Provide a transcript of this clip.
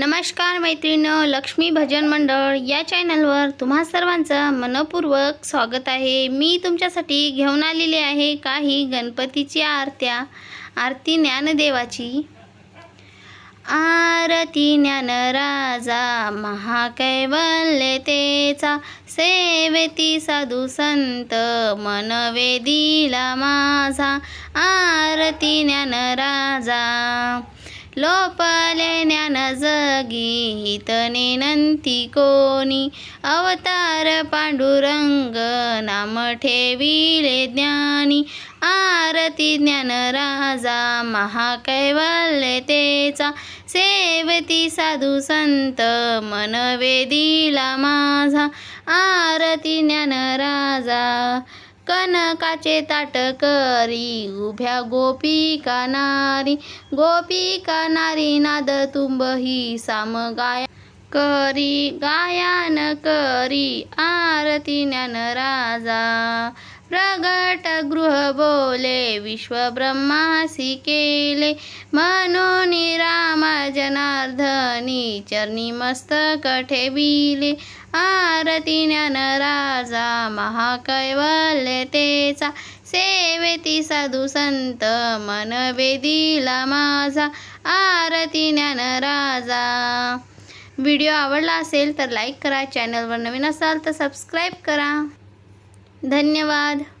नमस्कार मैत्रिणं लक्ष्मी भजन मंडळ या चॅनलवर तुम्हा सर्वांचं मनपूर्वक स्वागत आहे. मी तुमच्यासाठी घेऊन आलेली आहे काही गणपतीची आरत्या आरती ज्ञानदेवाची. आरती ज्ञानराजा महाकैवल्यतेचा सेवेती साधू संत मनवे दिला माझा. आरती ज्ञानराजा लोपले ज्ञान जगी हितने नंती कोणी. अवतार पांडुरंग नाम ठेविले ज्ञानी. आरती ज्ञान राजा महाकैवल्यतेचा सेवती साधू संत मन वेदिला माझा. आरती ज्ञान राजा कनकाचे ताट करी उभ्या गोपिका नारी गोपिका नारी नाद तुंब ही साम गाया करी गायन करी आरती ज्ञान राजा. प्रगट गृह बोले विश्व ब्रह्मासी केले म्हणून राम जनार्दनी चरणी मस्तक ठेविले आरती ज्ञान राजा महाकैवल्यतेचा. सेवेती साधू संत मन वेदिला माझा. आरती ज्ञान राजा. व्हिडिओ आवडला असेल तर लाईक करा. चॅनलवर नवीन असाल तर सबस्क्राईब करा. धन्यवाद.